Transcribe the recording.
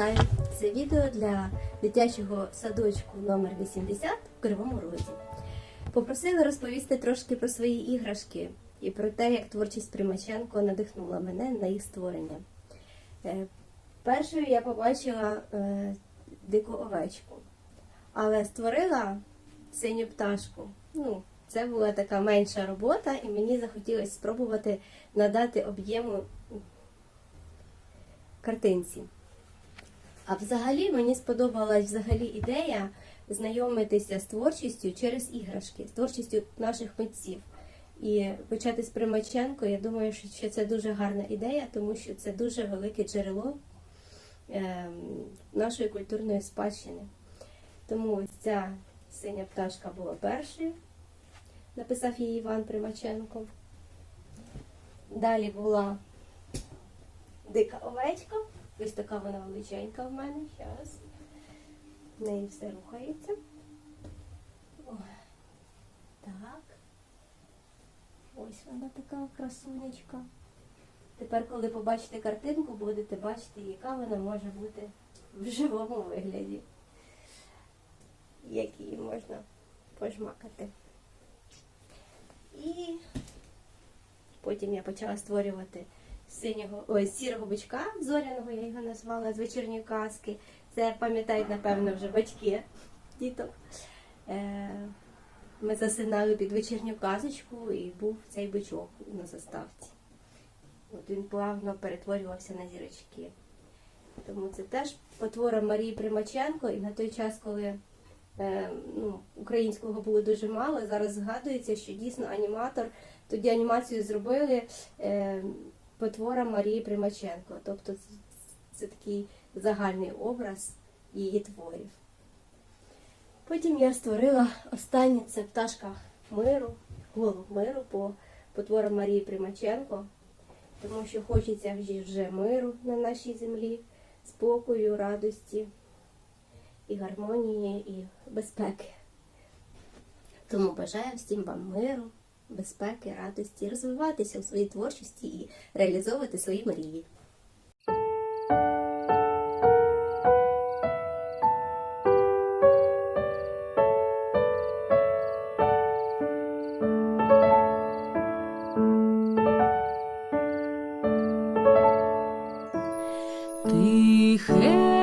Вітаю! Це відео для дитячого садочку номер 80 в Кривому Розі. Попросили розповісти трошки про свої іграшки і про те, як творчість Примаченко надихнула мене на їх створення. Е, Першою я побачила е, дику овечку, але створила синю пташку. Ну, це була така менша робота, і мені захотілося спробувати надати об'єму картинці. А взагалі мені сподобалась взагалі ідея знайомитися з творчістю через іграшки, з творчістю наших митців. І почати з Примаченко, я думаю, що це дуже гарна ідея, тому що це дуже велике джерело ем, нашої культурної спадщини. Тому ось ця синя пташка була першою, написав її Іван Примаченко. Далі була дика овечка. Ось така вона величенька в мене. Зараз. В неї все рухається. Так. Ось вона така красунечка. Тепер, коли побачите картинку, будете бачити, яка вона може бути в живому вигляді. Як її можна пожмакати. І потім я почала створювати синього, ой, сірого бичка зоряного, я його назвала з вечірньої казки. Це пам'ятають, напевно, вже батьки діток. Е, Ми засинали під вечірню казочку і був цей бичок на заставці. От він плавно перетворювався на зірочки. Тому це теж потвора Марії Примаченко, і на той час, коли е, ну, українського було дуже мало, зараз згадується, що дійсно аніматор тоді анімацію зробили. Е, потвора Марії Примаченко. Тобто це, такий загальний образ її творів. Потім я створила останнє це пташка миру, голуб миру по потворам Марії Примаченко, тому що хочеться вже миру на нашій землі, спокою, радості і гармонії, і безпеки. Тому бажаю всім вам миру, безпеки, радості, розвиватися у своїй творчості і реалізовувати свої мрії. Тихе